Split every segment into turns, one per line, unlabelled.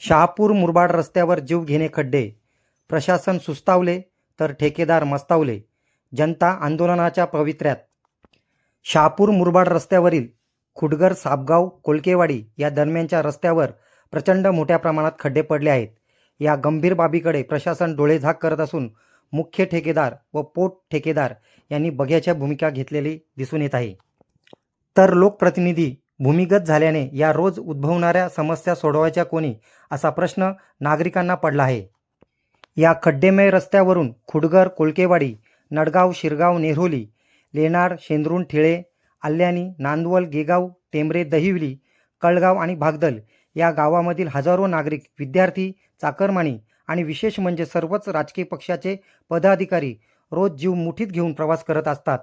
शहापूर मुरबाड रस्त्यावर जीवघेणे खड्डे. प्रशासन सुस्तावले तर ठेकेदार मस्तावले. जनता आंदोलनाच्या पवित्र्यात. शहापूर मुरबाड रस्त्यावरील खुडगर सापगाव कोलकेवाडी या दरम्यानच्या रस्त्यावर प्रचंड मोठ्या प्रमाणात खड्डे पडले आहेत. या गंभीर बाबीकडे प्रशासन डोळेझाक करत असून मुख्य ठेकेदार व पोट ठेकेदार यांनी बघ्याच्या भूमिका घेतलेली दिसून येत आहे. तर लोकप्रतिनिधी भूमिगत झाल्याने या रोज उद्भवणाऱ्या समस्या सोडवायच्या कोणी असा प्रश्न नागरिकांना पडला आहे. या खड्डेमय रस्त्यावरून खुडगर कोलकेवाडी नडगाव शिरगाव नेरोली लेणार शेंद्रुण ठिळे आल्यानी नांदवल गेगाव टेंबरे दहिवली कळगाव आणि भागदल या गावामधील हजारो नागरिक विद्यार्थी चाकरमाणी आणि विशेष म्हणजे सर्वच राजकीय पक्षाचे पदाधिकारी रोज जीव मुठीत घेऊन प्रवास करत असतात.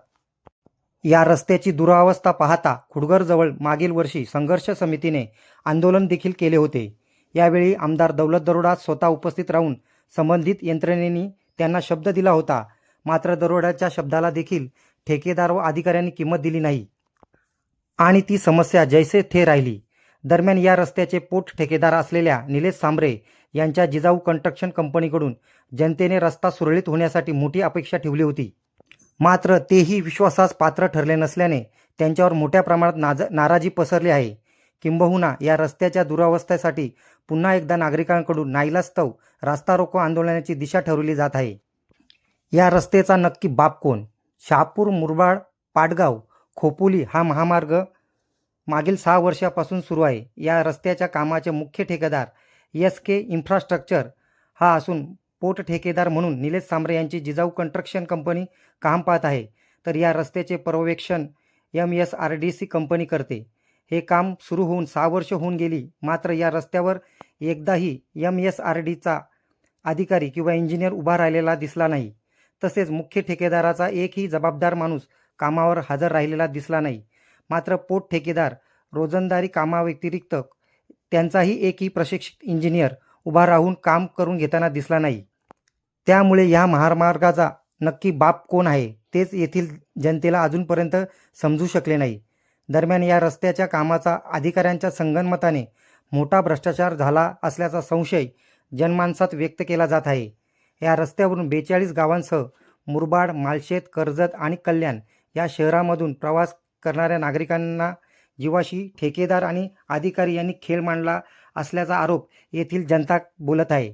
या रस्त्याची दुरावस्था पाहता खुडगरजवळ मागील वर्षी संघर्ष समितीने आंदोलन देखील केले होते. यावेळी आमदार दौलत दरोडा स्वतः उपस्थित राहून संबंधित यंत्रणेनी त्यांना शब्द दिला होता. मात्र दरोड्याच्या शब्दाला देखील ठेकेदार व अधिकाऱ्यांनी किंमत दिली नाही. आणि ती समस्या जैसे थे राहिली. दरम्यान या रस्त्याचे पोट ठेकेदार असलेल्या निलेश सांबरे यांच्या जिजाऊ कंस्ट्रक्शन कंपनीकडून जनतेने रस्ता सुरळीत होण्यासाठी मोठी अपेक्षा ठेवली होती. मात्र तेही विश्वासास पात्र ठरले नसल्याने त्यांच्यावर मोठ्या प्रमाणात नाज नाराजी पसरली आहे. किंबहुना या रस्त्याच्या दुरावस्थेसाठी पुन्हा एकदा नागरिकांकडून नाईलास्तव रास्ता रोको आंदोलनाची दिशा ठरवली जात आहे. या रस्त्याचा नक्की बाप कोण? शहापूर मुरबाड पाटगाव खोपोली हा महामार्ग मागील सहा वर्षापासून सुरू आहे. या रस्त्याच्या कामाचे मुख्य ठेकेदार एस के इन्फ्रास्ट्रक्चर हा असून पोट ठेकेदार म्हणून निलेश सांबरे यांची जिजाऊ कन्स्ट्रक्शन कंपनी काम पाहत आहे. तर या रस्त्याचे पर्यवेक्षण M S R D C company करते. हे काम सुरू होऊन सहा वर्ष होऊन गेली. मात्र या रस्त्यावर एकदाही एम एस आर डीचा अधिकारी किंवा इंजिनियर उभा राहिलेला दिसला नाही. तसेच मुख्य ठेकेदाराचा एकही जबाबदार माणूस कामावर हजर राहिलेला दिसला नाही. मात्र पोट ठेकेदार रोजंदारी कामाव्यतिरिक्त त्यांचाही एकही प्रशिक्षित इंजिनियर उभा राहून काम करून घेताना दिसला नाही. त्यामुळे या महामार्गाचा नक्की बाप कोण आहे तेच येथील जनतेला अजूनपर्यंत समजू शकले नाही. दरम्यान या रस्त्याच्या कामाचा अधिकाऱ्यांच्या संगनमताने मोठा भ्रष्टाचार झाला असल्याचा संशय जनमानसात व्यक्त केला जात आहे. या रस्त्यावरून बेचाळीस गावांसह मुरबाड मालशेत कर्जत आणि कल्याण या शहरामधून प्रवास करणाऱ्या नागरिकांना जीवाशी ठेकेदार आणि अधिकारी यांनी खेळ मांडला असल्याचा आरोप येथील जनता बोलत आहे.